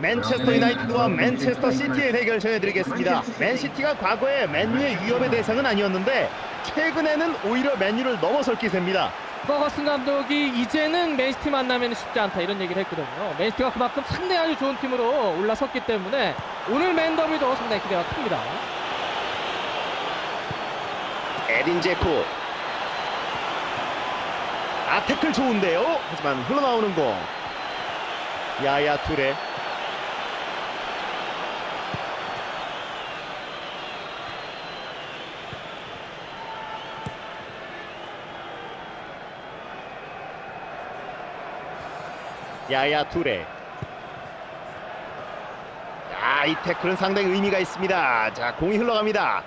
맨체스터 유나이티드와 맨체스터 시티의 대결 전해드리겠습니다. 맨시티가 과거에 맨유의 위협의 대상은 아니었는데 최근에는 오히려 맨유를 넘어설 기세입니다. 퍼거슨 감독이 이제는 맨시티 만나면 쉽지 않다 이런 얘기를 했거든요. 맨시티가 그만큼 상당히 아주 좋은 팀으로 올라섰기 때문에 오늘 맨더비도 상당히 기대가 큽니다. 에딘 제코 아 태클 좋은데요 하지만 흘러나오는 공 야야 투레 야야 투레. 야이 태클은 상당히 의미가 있습니다. 자 공이 흘러갑니다.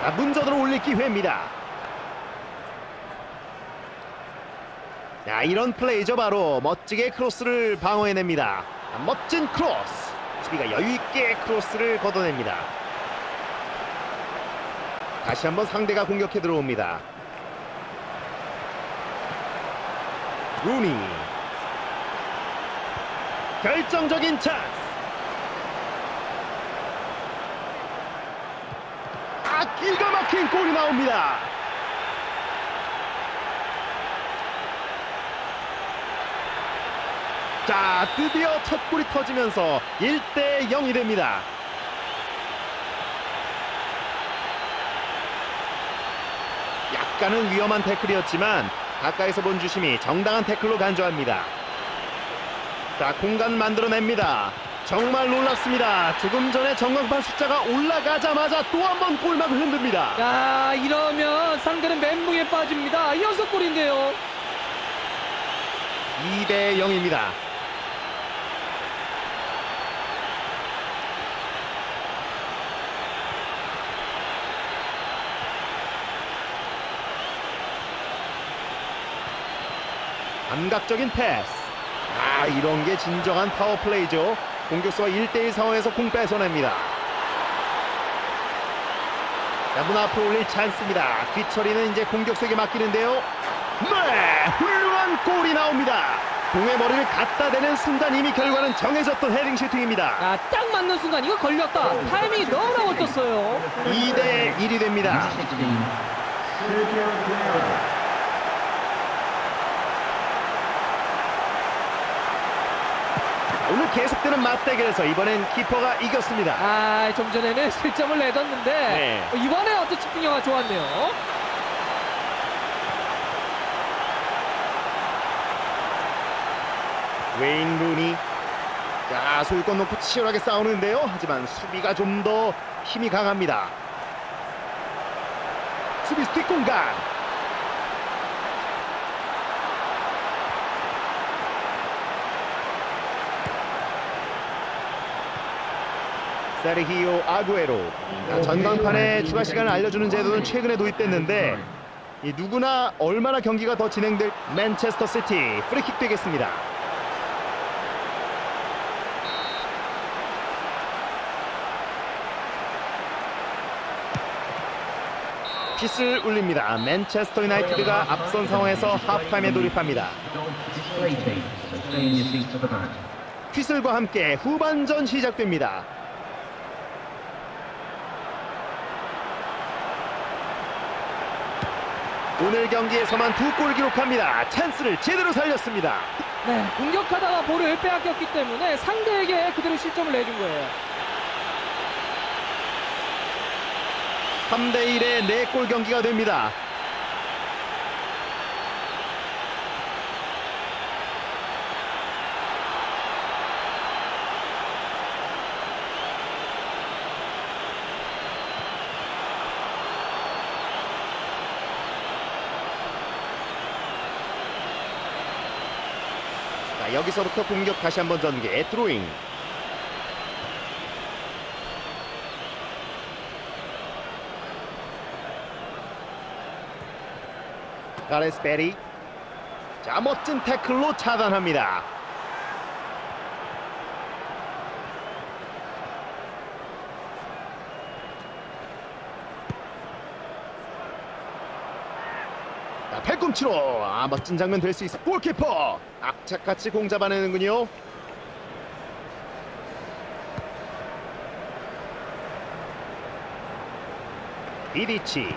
자, 문전으로 올릴 기회입니다. 자, 이런 플레이죠 바로 멋지게 크로스를 방어해냅니다. 자, 멋진 크로스. 수비가 여유있게 크로스를 걷어냅니다. 다시 한번 상대가 공격해 들어옵니다. 루니 결정적인 찬스 아 기가 막힌 골이 나옵니다. 자 드디어 첫 골이 터지면서 1대 0이 됩니다. 약간은 위험한 태클이었지만 가까이서 본 주심이 정당한 태클로 간주합니다. 자 공간 만들어냅니다. 정말 놀랍습니다. 조금 전에 전광판 숫자가 올라가자마자 또 한 번 골막을 흔듭니다. 야 이러면 상대는 멘붕에 빠집니다. 연속 골인데요. 2대 0입니다. 감각적인 패스. 아, 이런 게 진정한 파워플레이죠. 공격수와 1대1 상황에서 공 뺏어냅니다. 자, 문 앞으로 올릴 찬스입니다. 뒤처리는 이제 공격수에게 맡기는데요. 네! 훌륭한 골이 나옵니다. 공의 머리를 갖다 대는 순간 이미 결과는 정해졌던 헤딩 슈팅입니다. 야, 딱 맞는 순간 이거 걸렸다. 타이밍이 너무나 멋졌어요. 2대 1이 됩니다. 오늘 계속되는 맞대결에서 이번엔 키퍼가 이겼습니다. 아, 좀 전에는 실점을 내줬는데 네. 어, 이번에 어떤 집중력가 좋았네요. 웨인 루니. 자, 소유권 놓고 치열하게 싸우는데요. 하지만 수비가 좀 더 힘이 강합니다. 수비 스틱 공간. 세르히오 아구에로 자, 전광판에 추가 시간을 알려주는 제도는 최근에 도입됐는데 이 누구나 얼마나 경기가 더 진행될 맨체스터 시티 프리킥 되겠습니다. 핏을 울립니다. 맨체스터 유나이티드가 앞선 상황에서 하프타임에 돌입합니다. 휘슬과 함께 후반전 시작됩니다. 오늘 경기에서만 두 골 기록합니다. 찬스를 제대로 살렸습니다. 네, 공격하다가 볼을 빼앗겼기 때문에 상대에게 그대로 실점을 내준 거예요. 3대 1의 4골 경기가 됩니다. 여기서부터 공격 다시 한번 전개 드로잉. 가레스 베리. 자 멋진 태클로 차단합니다 팔꿈치로. 아 멋진 장면 될 수 있어. 골키퍼. 악착같이 공 잡아내는군요. 이리치.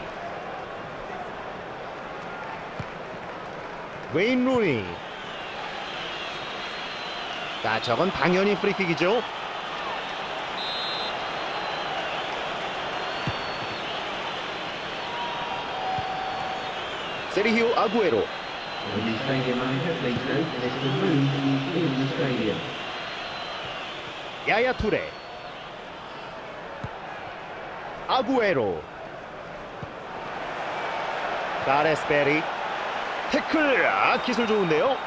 웨인 루니 자 저건 당연히 프리킥이죠 세리히오 아구에로. 야야 투레 아구에로 가레스 베리 태클 아 기술 좋은데요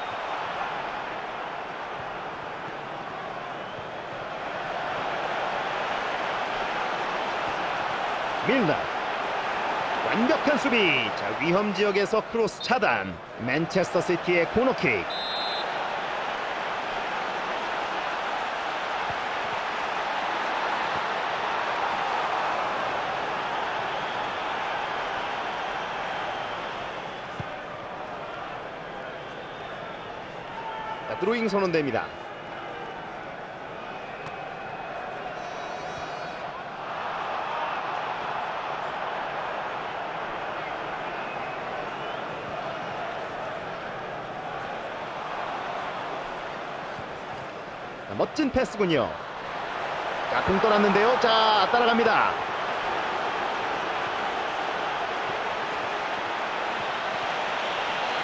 밀나 완벽한 수비. 자 위험 지역에서 크로스 차단. 맨체스터 시티의 코너킥. 자, 드로잉 선언됩니다. 자, 멋진 패스군요. 자, 공 떠났는데요. 자, 따라갑니다.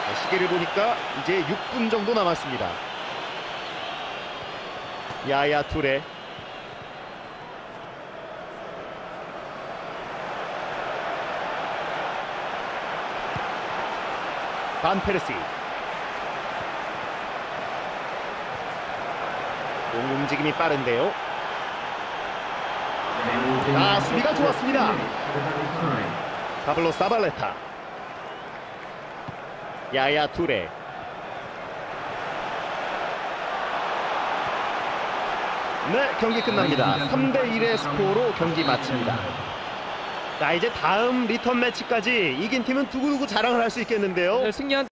자, 시계를 보니까 이제 6분 정도 남았습니다. 야야 투레 반 페르시 공 움직임이 빠른데요. Be 아, 수비가 좋았습니다. 파블로 사발레타. 야야 투레. 네 경기 끝납니다. 3대1의 스코어로 경기 마칩니다. 자 이제 다음 리턴 매치까지 이긴 팀은 두고두고 자랑을 할 수 있겠는데요? 네, 승리한